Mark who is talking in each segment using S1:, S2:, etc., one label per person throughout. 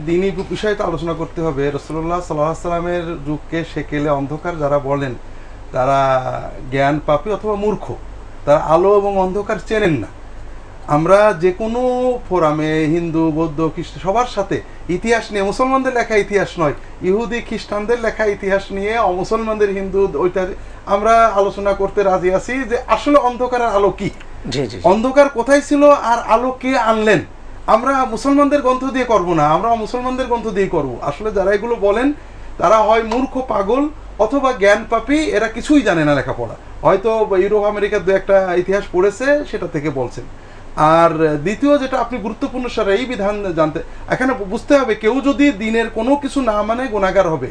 S1: দিনই বিষয়ে তো আলোচনা করতে হবে। রসুল্লাহ সাল্লাহ সাল্লামের যুগকে সেকেলে অন্ধকার যারা বলেন তারা জ্ঞান পাপী অথবা মূর্খ। তারা আলো এবং অন্ধকার চেনেন না। আমরা যে কোনো ফোরামে হিন্দু বৌদ্ধ খ্রিস্ট সবার সাথে ইতিহাস নিয়ে মুসলমানদের লেখা ইতিহাস নয় ইহুদি খ্রিস্টানদের লেখা ইতিহাস নিয়ে অমুসলমানদের হিন্দু ওইটা আমরা আলোচনা করতে রাজি আছি যে আসলে অন্ধকারের আলো কি? অন্ধকার কোথায় ছিল আর আলো কে আনলেন? আমরা মুসলমানদের গ্রন্থ দিয়ে করব না, আমরা মুসলমানদের গ্রন্থ দিয়ে করব। আসলে যারা এগুলো বলেন, তারা হয় মূর্খ, পাগল অথবা জ্ঞান পাপী, এরা কিছুই জানে না লেখাপড়া। হয়তো ইউরোপ আমেরিকার দু একটা ইতিহাস পড়েছে, সেটা থেকে বলছেন। আর দ্বিতীয় যেটা আপনি গুরুত্বপূর্ণ স্যার এই বিধান জানতে এখানে বুঝতে হবে, কেউ যদি দিনের কোনো কিছু না মানে গুণাগার হবে,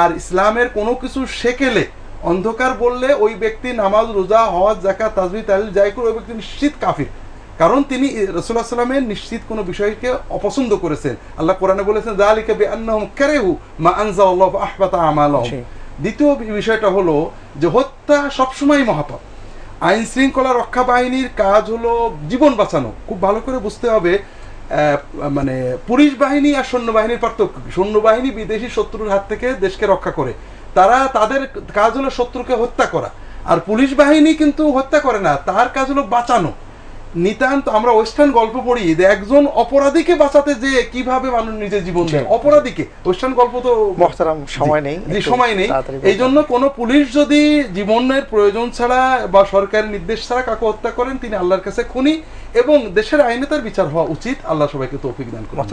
S1: আর ইসলামের কোনো কিছু শেকেলে অন্ধকার বললে ওই ব্যক্তি নামাজ, রোজা, হজ জাকাত তাজবি তাহলিল যাই করে ওই ব্যক্তি নিশ্চিত কাফির। কারণ তিনি রসুল্লাহ সাল্লামের নিশ্চিত কোনো বিষয়কে অপছন্দ করেছেন। আল্লাহ কোরআনে বলেছেন জালিকা বিআন্নাহুম কারিহু মা আনজালাল্লাহু আহবাতা আমালাহুম।
S2: জি।
S1: দ্বিতীয় বিষয়টা হলো যে হত্যা সবসময় মহাপাপ। আইন শৃঙ্খলা রক্ষা বাহিনীর কাজ হলো জীবন বাঁচানো। খুব ভালো করে বুঝতে হবে মানে পুলিশ বাহিনী আর সৈন্যবাহিনীর পার্থক্য? সৈন্যবাহিনী বিদেশি শত্রুর হাত থেকে দেশকে রক্ষা করে। তারা তাদের কাজ হলো শত্রুকে হত্যা করা। আর পুলিশ বাহিনী কিন্তু হত্যা করে না তার কাজ হলো বাঁচানো। নিতান্ত আমরা ওয়েস্টার্ন গল্প পড়ি যে একজন অপরাধীকে বাঁচাতে যে কীভাবে মানুষ নিজের জীবন দেয়। অপরাধীকে। ওয়েস্টার্ন গল্প তো
S2: মহতারাম সময় নেই যে
S1: সময় নেই। এই জন্য কোনো পুলিশ যদি জীবনের প্রয়োজন ছাড়া বা সরকারের নির্দেশ ছাড়া কাউকে হত্যা করেন তিনি আল্লাহর কাছে খুনি এবং দেশের আইনে তার বিচার হওয়া উচিত। আল্লাহ সবাইকে তৌফিক দান করুন।